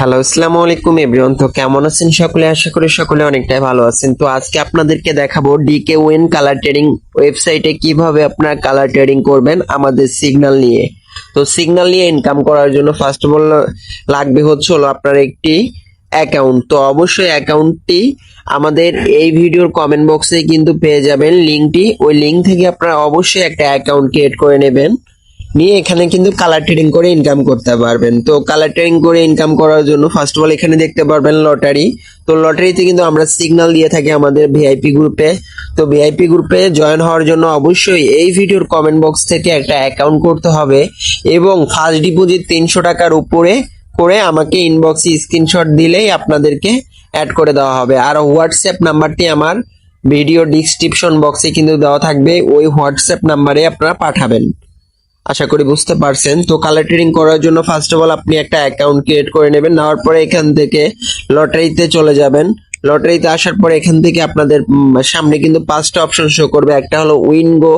Hello, আসসালামু আলাইকুম everyone. তো কেমন আছেন সকলে? আশা করি সকলে অনেকটাই ভালো আছেন। তো আজকে আপনাদেরকে দেখাবো ডিকে ওয়েন কালার ট্রেডিং ওয়েবসাইটে কীভাবে আপনারা কালার ট্রেডিং করবেন আমাদের সিগন্যাল নিয়ে। তো সিগন্যাল নিয়ে ইনকাম করার জন্য ফার্স্ট অফ অল লাগবে হচ্ছে হলো আপনার একটি অ্যাকাউন্ট তো অবশ্যই অ্যাকাউন্টটি আমাদের এই ভিডিওর কমেন্ট বক্সে কিন্তু পেয়ে যাবেন। লিঙ্কটি, ওই লিঙ্ক থেকে আপনারা অবশ্যই একটা অ্যাকাউন্ট ক্রিয়েট করে নেবেন। নিয়ে এখানে কিন্তু কালার ট্রেডিং করে ইনকাম করতে পারবেন। তো কালার ট্রেডিং করে ইনকাম করার জন্য ফার্স্ট অফ অল এখানে দেখতে পারবেন লটারি তো লটারিতে কিন্তু আমরা সিগন্যাল দিয়ে থাকি আমাদের ভিআইপি গ্রুপে তো ভিআইপি গ্রুপে জয়েন হওয়ার জন্য অবশ্যই এই ভিডিওর কমেন্ট বক্স থেকে একটা অ্যাকাউন্ট করতে হবে এবং ফার্স্ট ডিপোজিট তিনশো টাকার উপরে করে আমাকে ইনবক্সে স্ক্রিনশট দিলেই আপনাদেরকে অ্যাড করে দেওয়া হবে। আর হোয়াটসঅ্যাপ নাম্বারটি আমার ভিডিও ডিসক্রিপশন বক্সে কিন্তু দেওয়া থাকবে। ওই হোয়াটসঅ্যাপ নাম্বারে আপনারা পাঠাবেন। আশা করি বুঝতে পারছেন। তো কালার ট্রেডিং করার জন্য ফার্স্ট অফ অল আপনি একটা অ্যাকাউন্ট ক্রিয়েট করে নেবেন। নেওয়ার পরে এখান থেকে লটারিতে চলে যাবেন। লটারিতে আসার পরে এখান থেকে আপনাদের সামনে কিন্তু পাঁচটা অপশন শো করবে। একটা হলো উইনগো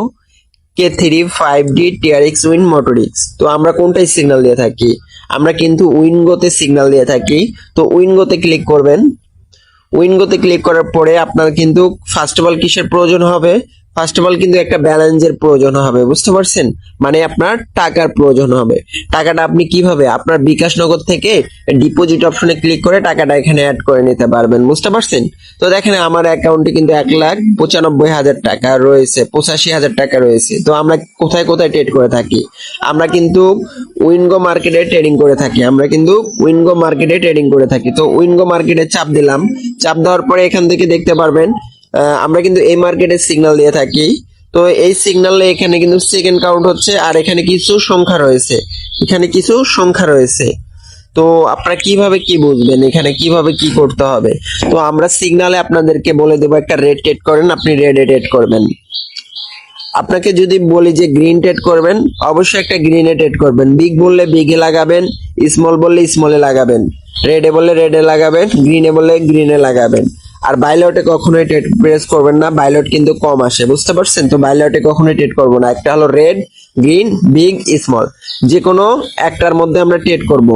কে three five D TRX win মোটরিক্স তো আমরা কোনটাই সিগন্যাল দিয়ে থাকি? আমরা কিন্তু উইনগোতে সিগন্যাল দিয়ে থাকি। তো উইনগোতে ক্লিক করবেন। উইনগোতে ক্লিক করার পরে আপনার কিন্তু ফার্স্ট অফ অল কিসের প্রয়োজন হবে? ফার্স্ট অফ অল কিন্তু একটা ব্যালেন্সের প্রয়োজন হবে, বুঝতে পারছেন? মানে আপনার টাকার প্রয়োজন হবে। টাকাটা আপনি কীভাবে, আপনার বিকাশ নগর থেকে ডিপোজিট অপশনে ক্লিক করে টাকাটা এখানে অ্যাড করে নিতে পারবেন, বুঝতে পারছেন? তো দেখেন, আমার অ্যাকাউন্টে কিন্তু এক লাখ পঁচানব্বই হাজার টাকা রয়েছে, পঁচাশি হাজার টাকা রয়েছে। তো আমরা কোথায় কোথায় ট্রেড করে থাকি? আমরা কিন্তু উইনগো মার্কেটে ট্রেডিং করে থাকি, আমরা কিন্তু উইনগো মার্কেটে ট্রেডিং করে থাকি। তো উইনগো মার্কেটে চাপ দিলাম, চাপ দেওয়ার পরে এখান থেকে দেখতে পারবেন আমরা কিন্তু এই মার্কেটে সিগন্যাল দিয়ে থাকি। তো এই সিগন্যালে এখানে কিন্তু সেকেন্ড কাউন্ট হচ্ছে, আর এখানে কিছু সংখ্যা রয়েছে। এখানে কিছু সংখ্যা রয়েছে। তো আপনারা কীভাবে কি বুঝবেন? এখানে কীভাবে কি করতে হবে? তো আমরা সিগনালে আপনাদেরকে বলে দেবো, একটা রেড টেড করেন, আপনি রেড টেট করবেন। আপনাকে যদি বলি যে গ্রিন টেড করবেন, অবশ্যই একটা গ্রিনে টেট করবেন। বিগ বললে বিগে লাগাবেন স্মল বললে স্মলে লাগাবেন। রেডে বললে রেডে লাগাবেন গ্রিনে বললে গ্রিনে লাগাবেন। আর বাইলটে কখনোই টেট প্রেস করবেন না বাইলট কিন্তু কম আসে, বুঝতে পারছেন? তো বাইলটে কখনোই টেট করব না। একটা হলো রেড গ্রিন বিগ স্মল যে কোনো একটার মধ্যে আমরা টেট করব।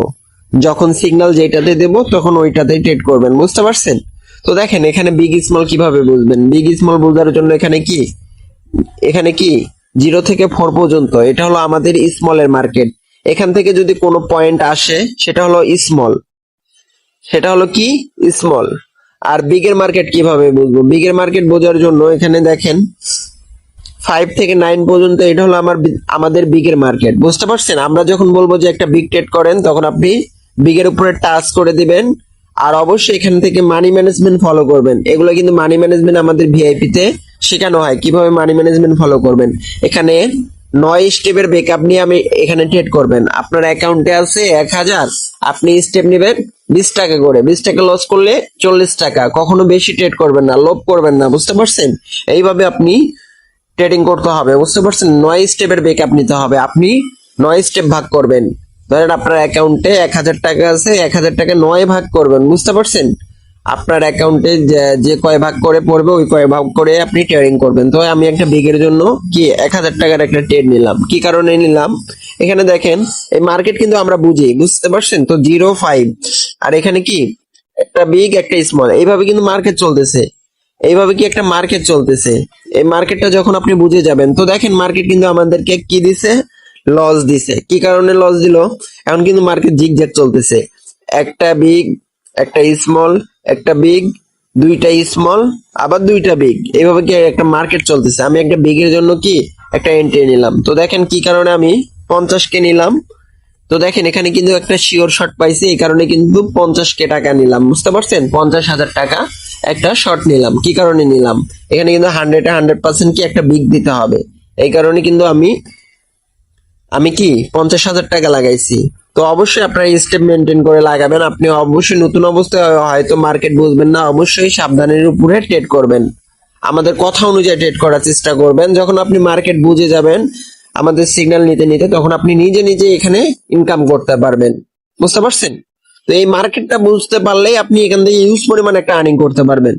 যখন সিগন্যাল যেটাতে দেব, তখন ওইটাতেই টেট করবেন, বুঝতে পারছেন? তো দেখেন, এখানে বিগ স্মল কীভাবে বুঝবেন? বিগ স্মল বোঝার জন্য এখানে কি? এখানে কি? জিরো থেকে ফোর পর্যন্ত। এটা হলো আমাদের স্মলের মার্কেট এখান থেকে যদি কোনো পয়েন্ট আসে, সেটা হলো স্মল সেটা হলো কি? স্মল আর বিগের মার্কেট কীভাবে বুঝব? বিগের মার্কেট বোঝার জন্য এখানে দেখেন ফাইভ থেকে নাইন পর্যন্ত এটা হলো আমার আমাদের বিগের মার্কেট বুঝতে পারছেন? আমরা যখন বলব যে একটা বিগ ট্রেড করেন, তখন আপনি বিগের উপরে টাচ করে দিবেন, আর অবশ্যই এখান থেকে মানি ম্যানেজমেন্ট ফলো করবেন। এগুলো কিন্তু মানি ম্যানেজমেন্ট আমাদের ভিআইপি তে শেখানো হয়, কীভাবে মানি ম্যানেজমেন্ট ফলো করবেন। এখানে নয় স্টেপের বেকআপ নিয়ে আমি এখানে ট্রেড করবেন। আপনার অ্যাকাউন্টে আছে এক হাজার, আপনি স্টেপ নেবেন বিশ টাকা করে। বিশ টাকা লস করলে চল্লিশ টাকা। কখনো বেশি ট্রেড করবেন না, লোভ করবেন না, বুঝতে পারছেন? এইভাবে আপনি ট্রেডিং করতে হবে, বুঝতে পারছেন? নয় স্টেপের বেকআপ নিতে হবে। আপনি নয় স্টেপ ভাগ করবেন। ধরেন আপনার অ্যাকাউন্টে এক হাজার টাকা আছে, এক হাজার টাকা নয় ভাগ করবেন, বুঝতে পারছেন? আপনার অ্যাকাউন্টে যে কয় ভাগ করে পড়বে, ওই কয় ভাগ করে আপনি ট্রেডিং করবেন। তো আমি একটা বিগের জন্য কি এক হাজার টাকার একটা ট্রেড নিলাম। কি কারণে নিলাম? এখানে দেখেন, এই মার্কেট কিন্তু আমরা বুঝি, বুঝতে পারছেন? তো জিরো ফাইভ আর এখানে কি? একটা বিগ একটা স্মল এইভাবে কিন্তু মার্কেট চলতেছে। এইভাবে কি একটা মার্কেট চলতেছে? এই মার্কেটটা যখন আপনি বুঝে যাবেন, তো দেখেন মার্কেট কিন্তু আমাদেরকে কি দিছে? লস দিছে। কি কারণে লস দিল? এখন কিন্তু মার্কেট জিগজ্যাগ চলতেছে। একটা বিগ একটা স্মল একটা বিগ দুইটা স্মল আবার দুইটা বিগ এইভাবে কি একটা মার্কেট চলতেছে? আমি একটা বিগের জন্য কি একটা এন্ট্রি নিলাম। তো দেখেন কি কারণে আমি পঞ্চাশ কে নিলাম। তো দেখেন, এখানে কিন্তু একটা শিওর শর্ট পাইছি, এই কারণে কিন্তু পঞ্চাশ কে টাকা নিলাম। বুঝতে পারছেন? পঞ্চাশ হাজার টাকা একটা শর্ট নিলাম। কি কারণে নিলাম? এখানে কিন্তু হান্ড্রেড হান্ড্রেড পার্সেন্ট কি একটা বিগ দিতে হবে। এই কারণে কিন্তু আমি আমি কি পঞ্চাশ হাজার টাকা লাগাইছি। তো অবশ্যই আপনারা স্টেপ মেনটেন করে লাগাবেন। আপনি অবশ্যই নতুন অবস্থায় হয়তো মার্কেট বুঝবেন না, অবশ্যই সাবধানের উপরে ট্রেড করবেন। আমাদের কথা অনুযায়ী ট্রেড করার চেষ্টা করবেন। যখন আপনি মার্কেট বুঝে যাবেন, আমাদের সিগন্যাল নিতে নিতে, তখন আপনি নিজে নিজে এখানে ইনকাম করতে পারবেন। বুঝতে পারছেন? তো এই মার্কেটটা বুঝতে পারলেই আপনি এখান থেকে ইউজ পরিমাণ একটা আর্নিং করতে পারবেন।